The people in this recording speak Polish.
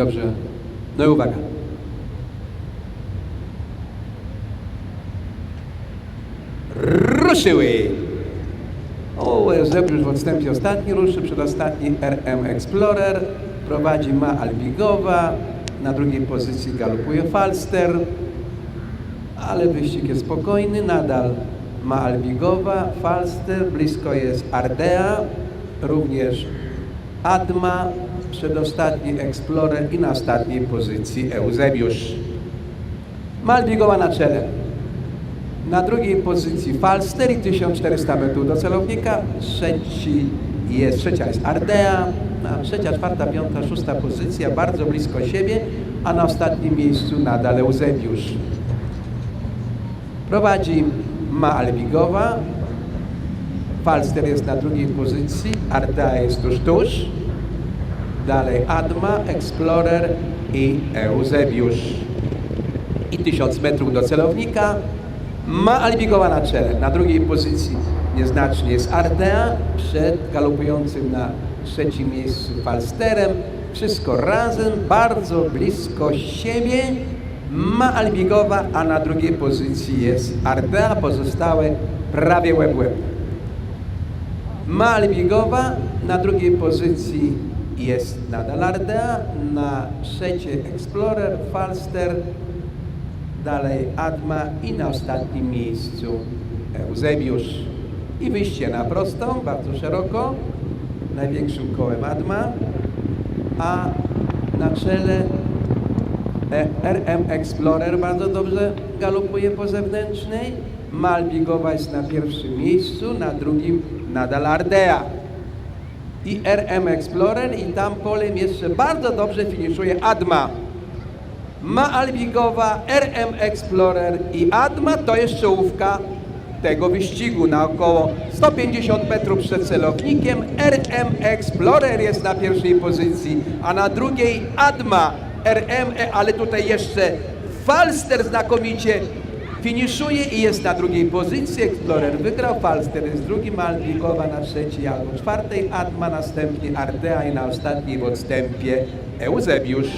Dobrze. No i uwaga. Ruszyły! O, Zebrzysz w odstępie ostatni ruszy, przedostatni RM Explorer. Prowadzi Ma Albigowa. Na drugiej pozycji galopuje Falster. Ale wyścig jest spokojny, nadal ma Albigowa, Falster, blisko jest Ardea, również Adma, przedostatni Explorer i na ostatniej pozycji Eusebiusz. Malbigowa na czele. Na drugiej pozycji Falster i 1400 metrów do celownika. Trzeci jest, trzecia jest Ardea, trzecia, czwarta, piąta, szósta pozycja, bardzo blisko siebie, a na ostatnim miejscu nadal Eusebiusz. Prowadzi Ma Albigowa, Falster jest na drugiej pozycji, Ardea jest tuż, tuż. Dalej Adma, Explorer i Eusebiusz. I 1000 metrów do celownika. Ma Albigowa na czele. Na drugiej pozycji nieznacznie jest Ardea, przed galopującym na trzecim miejscu Falsterem. Wszystko razem, bardzo blisko siebie. Ma Albigowa, a na drugiej pozycji jest Ardea, pozostałe prawie łeb łeb. Ma Albigowa, na drugiej pozycji jest nadal Ardea, na trzeciej Explorer, Falster, dalej Adma i na ostatnim miejscu Eusebiusz. I wyjście na prostą, bardzo szeroko, największym kołem Adma, a na czele E, RM Explorer bardzo dobrze galopuje po zewnętrznej. Malbigowa jest na pierwszym miejscu, na drugim nadal Ardea. I RM Explorer i tam polem jeszcze bardzo dobrze finiszuje Adma. Ma Albigowa, RM Explorer i Adma to jest czołówka tego wyścigu na około 150 metrów przed celownikiem. RM Explorer jest na pierwszej pozycji, a na drugiej Adma RM, e, ale tutaj jeszcze Falster znakomicie finiszuje i jest na drugiej pozycji. Explorer wygrał, Falster jest drugi, Malbikowa na trzeciej albo czwartej, Adma następnie Ardea i na ostatniej w odstępie Eusebiusz.